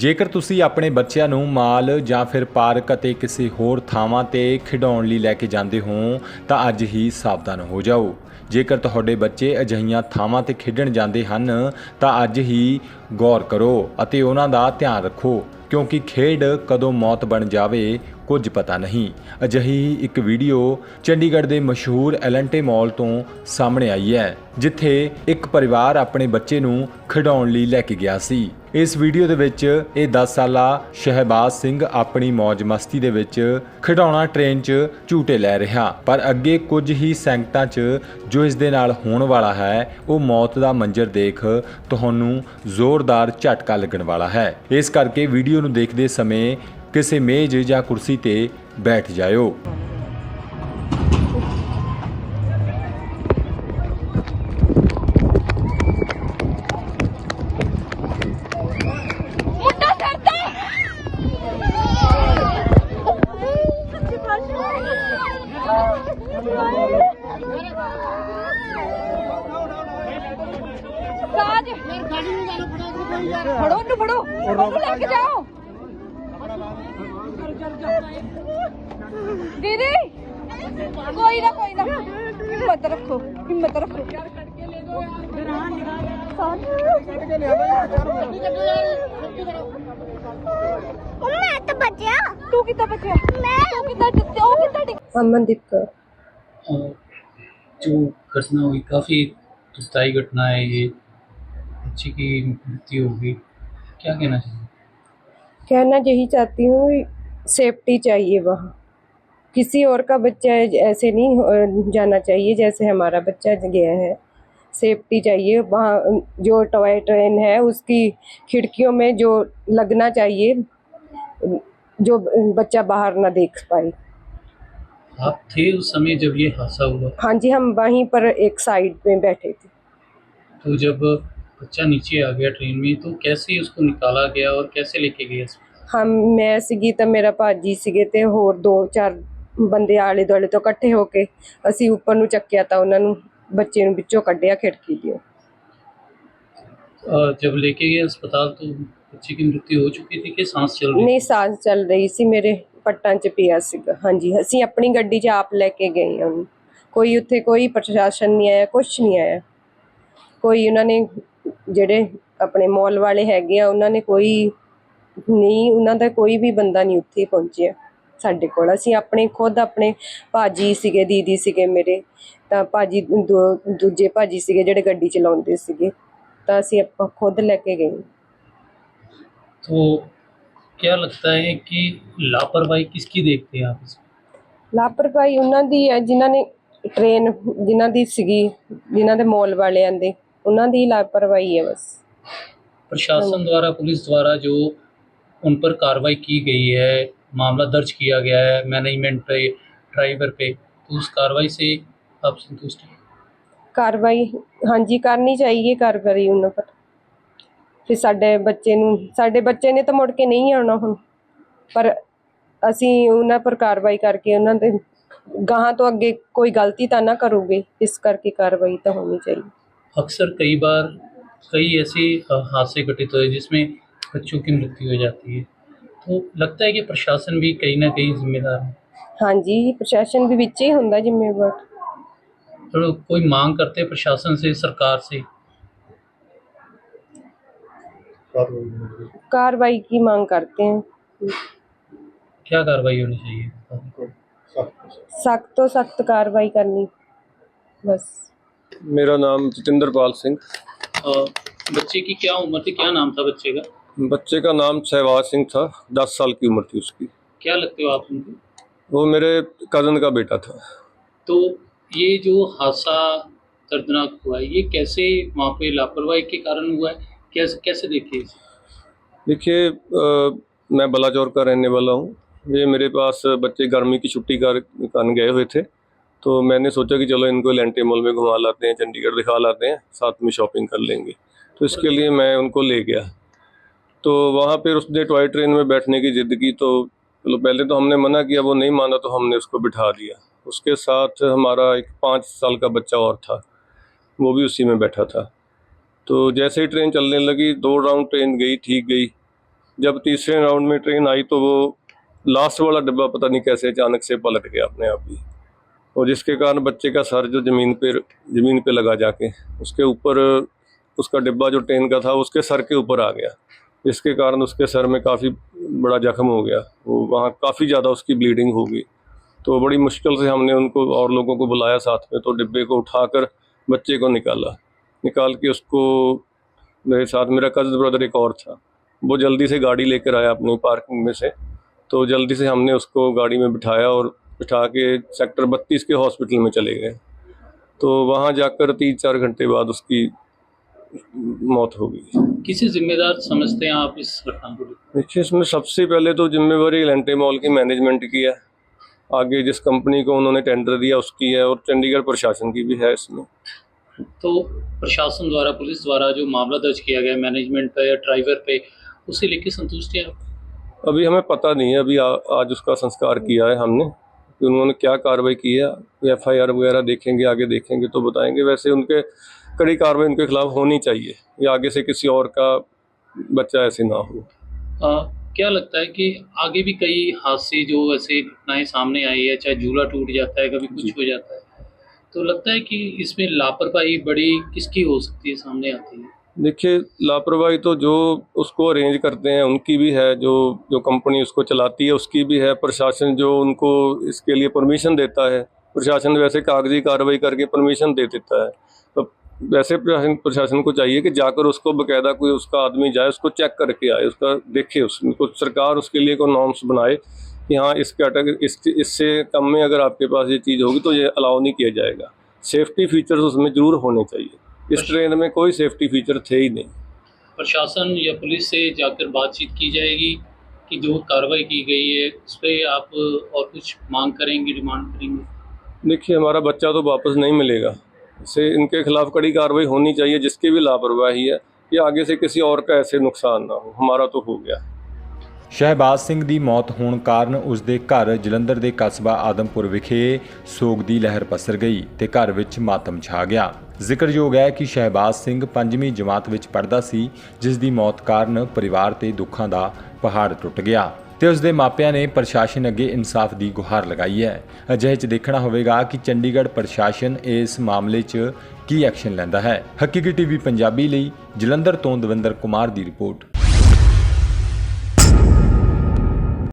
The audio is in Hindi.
ਜੇਕਰ ਤੁਸੀਂ ਆਪਣੇ ਬੱਚਿਆਂ ਨੂੰ ਮਾਲ ਜਾਂ ਫਿਰ ਪਾਰਕ ਅਤੇ ਕਿਸੇ ਹੋਰ ਥਾਵਾਂ ਤੇ ਖਿਡਾਉਣ ਲਈ ਲੈ ਕੇ ਜਾਂਦੇ ਹੋ, ਤਾਂ ਅੱਜ ਹੀ ਸਾਵਧਾਨ ਹੋ ਜਾਓ। ਜੇਕਰ ਤੁਹਾਡੇ ਬੱਚੇ ਅਜਿਹੀਆਂ ਥਾਵਾਂ ਤੇ ਖੇਡਣ ਜਾਂਦੇ ਹਨ, ਤਾਂ ਅੱਜ ਹੀ ਗੌਰ ਕਰੋ ਅਤੇ ਉਹਨਾਂ ਦਾ ਧਿਆਨ ਰੱਖੋ, ਕਿਉਂਕਿ ਖੇਡ ਕਦੋਂ ਮੌਤ ਬਣ ਜਾਵੇ, ਕੁਝ ਪਤਾ ਨਹੀਂ। ਅਜਿਹੀ ਇੱਕ ਵੀਡੀਓ ਚੰਡੀਗੜ੍ਹ ਦੇ ਮਸ਼ਹੂਰ ਐਲੈਂਟੇ ਮਾਲ ਤੋਂ ਸਾਹਮਣੇ ਆਈ ਹੈ, ਜਿੱਥੇ ਇੱਕ ਪਰਿਵਾਰ ਆਪਣੇ ਬੱਚੇ ਨੂੰ ਖਿਡਾਉਣ ਲਈ ਲੈ ਕੇ ਗਿਆ ਸੀ। ਇਸ ਵੀਡੀਓ ਦੇ ਵਿੱਚ ਇਹ 10 ਸਾਲਾ ਸ਼ਹਿਬਾਜ਼ ਸਿੰਘ ਆਪਣੀ ਮौज ਮਸਤੀ ਦੇ ਵਿੱਚ ਖਿਡੌਣਾ ਟ੍ਰੇਨ 'ਚ ਝੂਟੇ ਲੈ ਰਿਹਾ। ਪਰ ਅੱਗੇ ਕੁਝ ਹੀ ਸੈਂਕਟਾਂ 'ਚ ਜੋ ਇਸ ਦੇ ਨਾਲ ਹੋਣ ਵਾਲਾ ਹੈ, ਉਹ ਮੌਤ ਦਾ ਮੰਜ਼ਰ ਦੇਖ ਤੁਹਾਨੂੰ ਜ਼ੋਰਦਾਰ ਝਟਕਾ ਲੱਗਣ ਵਾਲਾ ਹੈ। ਇਸ ਕਰਕੇ ਵੀਡੀਓ ਨੂੰ ਦੇਖਦੇ ਸਮੇਂ ਕਿਸੇ ਮੇਜ਼ ਜਾਂ ਕੁਰਸੀ ਤੇ ਬੈਠ ਜਾਇਓ। और लेके जाओ। दीदी कोई ना कोई ना। हिम्मत रखो हिम्मत रखो। मैं तो बचया। तू कितना बचया? मैं तू कितना डरते हो कितना अमनदीप हाँ, का। हाँ, जो घटना हुई काफ़ी दुखदायी घटना है ये। बच्ची की मृत्यु होगी। क्या कहना चाहिए कहना यही चाहती हूँ सेफ्टी चाहिए वहाँ। किसी और का बच्चा ऐसे नहीं जाना चाहिए जैसे हमारा बच्चा गया है। सेफ्टी चाहिए वहाँ जो टॉय ट्रेन है उसकी खिड़कियों में जो लगना चाहिए जो बच्चा बाहर ना देख पाए। आप थे उस समय जब ये हादसा हुआ? हाँ जी हम वहीं पर एक साइड में बैठे थे। तो जब बच्चा नीचे आ गया ट्रेन में तो कैसे उसको निकाला गया और कैसे लेके गए अस्पताल? ਹਮ ਮੈਂ ਸੀਗੀ ਤਾਂ ਮੇਰਾ ਭਾਜੀ ਸੀਗੇ ਤੇ ਹੋਰ ਦੋ ਚਾਰ ਬੰਦੇ ਆਲੇ ਦੁਆਲੇ ਤੋਂ ਇਕੱਠੇ ਹੋ ਕੇ ਅਸੀਂ ਉੱਪਰ ਨੂੰ ਚੱਕਿਆ ਤਾਂ ਉਹਨਾਂ ਨੂੰ ਬੱਚੇ ਨੂੰ ਵਿੱਚੋਂ ਕੱਢਿਆ ਖਿੜਕੀ ਦਿਓ अ, जब लेके गए अस्पताल तो बच्चे की मृत्यु हो चुकी थी कि सांस चल रही ਨਹੀਂ ਸਾਹ ਚੱਲ ਰਹੀ ਸੀ ਮੇਰੇ ਪੱਟਾਂ 'ਚ ਪਿਆ ਸੀਗਾ ਹਾਂਜੀ ਅਸੀਂ ਆਪਣੀ ਗੱਡੀ 'ਚ ਆਪ ਲੈ ਕੇ ਗਏ ਹਾਂ ਉਹਨੂੰ ਕੋਈ ਉੱਥੇ ਕੋਈ ਪ੍ਰਸ਼ਾਸਨ ਨਹੀਂ ਆਇਆ ਕੁਝ ਨਹੀਂ ਆਇਆ ਕੋਈ ਉਹਨਾਂ ਨੇ ਜਿਹੜੇ ਆਪਣੇ ਮੌਲ ਵਾਲੇ ਹੈਗੇ ਆ ਉਹਨਾਂ ਨੇ ਕੋਈ ਨਹੀਂ ਉਹਨਾਂ ਦਾ ਕੋਈ ਵੀ ਬੰਦਾ ਨਹੀਂ ਉੱਥੇ ਪਹੁੰਚਿਆ ਸਾਡੇ ਕੋਲ ਅਸੀਂ ਆਪਣੇ ਖੁਦ ਆਪਣੇ ਭਾਜੀ ਸੀਗੇ ਦੀਦੀ ਸੀਗੇ ਮੇਰੇ ਤਾਂ ਭਾਜੀ ਦੂ- ਦੂਜੇ ਭਾਜੀ ਸੀਗੇ ਜਿਹੜੇ ਗੱਡੀ ਚਲਾਉਂਦੇ ਸੀਗੇ ਤਾਂ ਅਸੀਂ ਆਪਾਂ ਖੁਦ ਲੈ ਕੇ ਗਏ तो क्या लगता है कि लापरवाही किसकी देखते हैं आप इसमें ਲਾਪਰਵਾਹੀ ਉਹਨਾਂ ਦੀ ਹੈ ਜਿਨ੍ਹਾਂ ਨੇ ਟ੍ਰੇਨ ਜਿਨ੍ਹਾਂ ਦੀ ਸੀਗੀ ਜਿਨ੍ਹਾਂ ਦੇ ਮੌਲ ਵਾਲਿਆਂ ਦੇ ਉਹਨਾਂ ਦੀ ਲਾਪਰਵਾਹੀ ਹੈ ਬਸ प्रशासन द्वारा पुलिस द्वारा जो उन पर कार्रवाई की गई है मामला दर्ज किया गया है मैनेजमेंट पे ड्राइवर पे तो उस कार्रवाई से आप संतुष्ट हैं ਕਾਰਵਾਈ ਹਾਂਜੀ ਕਰਨੀ ਚਾਹੀਏ ਕਾਰਵਾਈ ਉਹਨਾਂ ਪਰ ਫਿਰ ਸਾਡੇ ਬੱਚੇ ਨੂੰ ਸਾਡੇ ਬੱਚੇ ਨੇ ਤਾਂ ਮੁੜ ਕੇ ਨਹੀਂ ਆਉਣਾ ਹੁਣ ਪਰ ਅਸੀਂ ਉਹਨਾਂ ਪਰ ਕਾਰਵਾਈ ਕਰਕੇ ਉਹਨਾਂ ਦੇ ਗਾਹਾਂ ਤੋਂ ਅੱਗੇ ਕੋਈ ਗਲਤੀ ਤਾਂ ਨਾ ਕਰੂਗੇ ਇਸ ਕਰਕੇ ਕਾਰਵਾਈ ਤਾਂ ਹੋਣੀ ਚਾਹੀਦੀ अक्सर कई बार कई ऐसे हादसे घटित होते हैं जिसमें बच्चों की मृत्यु हो जाती है। तो लगता है कि प्रशासन भी कहीं ना कहीं जिम्मेदार है। हाँ जी प्रशासन भी बिच ही होंगे जिम्मेवार। तो कोई मांग करते प्रशासन से सरकार से? कार्रवाई की मांग करते हैं। क्या कार्रवाई होनी चाहिए? सख्त तो सख्त कार्रवाई करनी बस। मेरा नाम जितेंद्र पाल सिंह। बच्चे की क्या उम्र थी? क्या नाम था बच्चे का? बच्चे का नाम शहबाज सिंह था। दस साल की उम्र थी उसकी। क्या लगते हो आप उनको? वो मेरे कज़न का बेटा था। तो ये जो हादसा दर्दनाक हुआ है ये कैसे वहाँ पे लापरवाही के कारण हुआ है? कैसे कैसे? देखिए अ, मैं बलाचौर का रहने वाला हूँ। ये मेरे पास बच्चे गर्मी की छुट्टी कर गए हुए थे। तो मैंने सोचा कि चलो इनको लेंटे मॉल में घुमा लाते हैं, चंडीगढ़ दिखा लाते हैं, साथ में शॉपिंग कर लेंगे। तो इसके लिए मैं उनको ले गया। तो वहाँ पर उसने टॉय ट्रेन में बैठने की ज़िद की तो चलो पहले तो हमने मना किया, वो नहीं माना तो हमने उसको बिठा दिया। उसके साथ हमारा एक पाँच साल का बच्चा और था, वो भी उसी में बैठा था। तो जैसे ही ट्रेन चलने लगी, दो राउंड ट्रेन गई, ठीक गई। जब तीसरे राउंड में ट्रेन आई तो वो लास्ट वाला डिब्बा पता नहीं कैसे अचानक से पलट गया अपने आप ही। और जिसके कारण बच्चे का सर जो ज़मीन पे ज़मीन पे लगा जाके, उसके ऊपर, उसका डिब्बा जो ट्रेन का था, उसके सर के ऊपर आ गया। जिसके कारण उसके सर में काफ़ी बड़ा जख्म हो गया। वो वहाँ काफ़ी ज़्यादा उसकी ब्लीडिंग हो गई। तो बड़ी मुश्किल से हमने उनको और लोगों को बुलाया साथ में तो डिब्बे को उठाकर बच्चे को निकाला। निकाल के उसको मेरे साथ, मेरा कज़न ब्रदर एक और था। वो जल्दी से गाड़ी लेकर आया अपनी पार्किंग में से। तो जल्दी से हमने उसको गाड़ी में बिठाया और बिठा के सेक्टर बत्तीस के हॉस्पिटल में चले गए। तो वहाँ जाकर तीन चार घंटे बाद उसकी मौत हो गई। किसे जिम्मेदार समझते हैं आप इस घटना को? देखिए इसमें सबसे पहले तो जिम्मेवारी लेंटे मॉल की मैनेजमेंट की है। आगे जिस कंपनी को उन्होंने टेंडर दिया उसकी है और चंडीगढ़ प्रशासन की भी है इसमें। तो प्रशासन द्वारा पुलिस द्वारा जो मामला दर्ज किया गया मैनेजमेंट पे या ड्राइवर पे उसे लेके संतुष्ट हैं आप? अभी हमें पता नहीं है अभी आ, आज उसका संस्कार किया है हमने। कि उन्होंने क्या कार्रवाई की है एफ़ आई आर वगैरह देखेंगे आगे देखेंगे तो बताएँगे। वैसे उनके कड़ी कार्रवाई उनके खिलाफ होनी चाहिए या आगे से किसी और का बच्चा ऐसे ना हो। आ, क्या लगता है कि आगे भी कई हादसे जो ऐसे घटनाएँ सामने आई है चाहे झूला टूट जाता है कभी कुछ हो जाता है तो लगता है कि इसमें लापरवाही बड़ी किसकी हो सकती है सामने आती है? देखिए, लापरवाही तो जो उसको अरेंज करते हैं, उनकी भी है, जो जो कंपनी उसको चलाती है, उसकी भी है। प्रशासन जो उनको इसके लिए परमिशन देता है, प्रशासन वैसे कागज़ी कार्रवाई करके परमिशन दे देता है। तो वैसे प्रशासन प्रशासन को चाहिए कि जाकर उसको बकायदा कोई उसका आदमी जाए, उसको चेक करके आए, उसका देखे उसको सरकार उसके लिए कोई नॉर्म्स बनाए कि हाँ इस कैटेगरी इस, इससे कम में अगर आपके पास ये चीज़ होगी तो ये अलाउ नहीं किया जाएगा। सेफ्टी फीचर्स उसमें ज़रूर होने चाहिए। इस ट्रेन में कोई सेफ्टी फीचर थे ही नहीं। प्रशासन या पुलिस से जाकर बातचीत की जाएगी कि जो कार्रवाई की गई है उस पर आप और कुछ मांग करेंगे डिमांड करेंगे? देखिए हमारा बच्चा तो वापस नहीं मिलेगा। इसे इनके खिलाफ कड़ी कार्रवाई होनी चाहिए जिसकी भी लापरवाही है कि आगे से किसी और का ऐसे नुकसान ना हो। हमारा तो हो गया। ਸ਼ਹਿਬਾਜ਼ ਸਿੰਘ ਦੀ ਮੌਤ ਹੋਣ ਕਾਰਨ ਉਸ ਦੇ ਘਰ ਜਲੰਧਰ ਦੇ ਕਸਬਾ ਆਦਮਪੁਰ ਵਿਖੇ ਸੋਗ ਦੀ ਲਹਿਰ ਪਸਰ ਗਈ ਤੇ ਘਰ ਵਿੱਚ ਮਾਤਮ ਛਾ ਗਿਆ। ਜ਼ਿਕਰਯੋਗ ਹੈ ਕਿ ਸ਼ਹਿਬਾਜ਼ ਸਿੰਘ ਪੰਜਵੀਂ ਜਮਾਤ ਵਿੱਚ ਪੜ੍ਹਦਾ ਸੀ, ਜਿਸ ਦੀ ਮੌਤ ਕਾਰਨ ਪਰਿਵਾਰ ਤੇ ਦੁੱਖਾਂ ਦਾ ਪਹਾੜ ਟੁੱਟ ਗਿਆ ਤੇ ਉਸ ਦੇ ਮਾਪਿਆਂ ਨੇ ਪ੍ਰਸ਼ਾਸਨ ਅੱਗੇ ਇਨਸਾਫ ਦੀ ਗੁਹਾਰ ਲਗਾਈ ਹੈ। ਅਜਿਹੇ 'ਚ ਦੇਖਣਾ ਹੋਵੇਗਾ ਕਿ ਚੰਡੀਗੜ੍ਹ ਪ੍ਰਸ਼ਾਸਨ ਇਸ ਮਾਮਲੇ 'ਚ ਕੀ ਐਕਸ਼ਨ ਲੈਂਦਾ ਹੈ। ਹਕੀਕੀ ਟੀਵੀ ਪੰਜਾਬੀ ਲਈ ਜਲੰਧਰ ਤੋਂ ਦਵਿੰਦਰ ਕੁਮਾਰ ਦੀ ਰਿਪੋਰਟ।